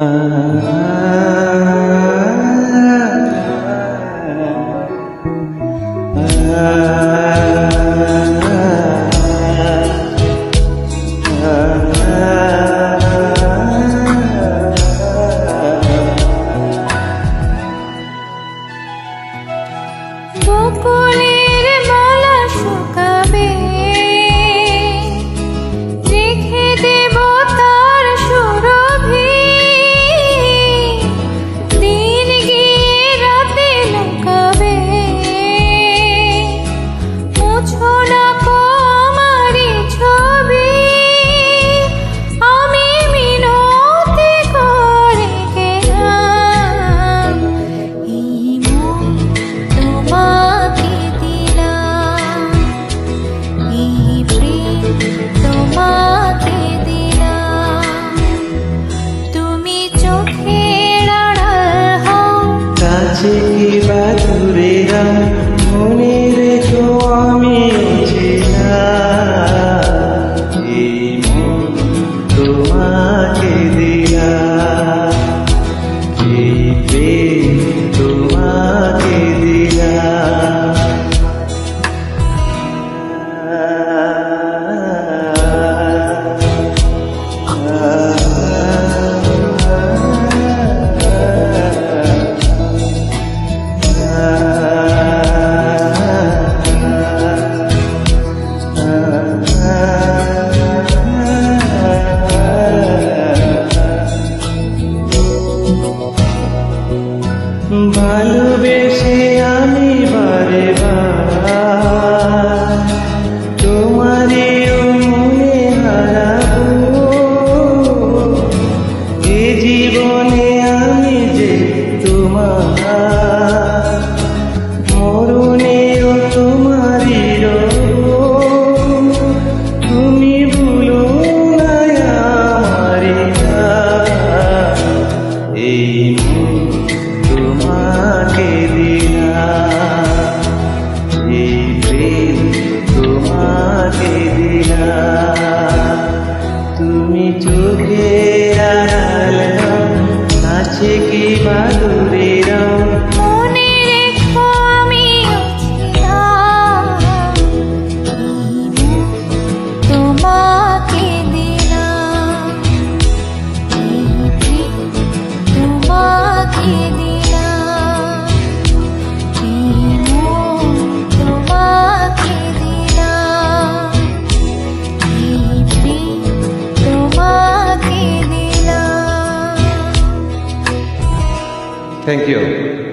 Ah তোমাকে দিলাম। তুমি চোখের আড়াল হও। কাছে কিবা দূরে মনে রেখো আমি এই তোমাকে দিলাম। বারে বার মাধুরী Thank you.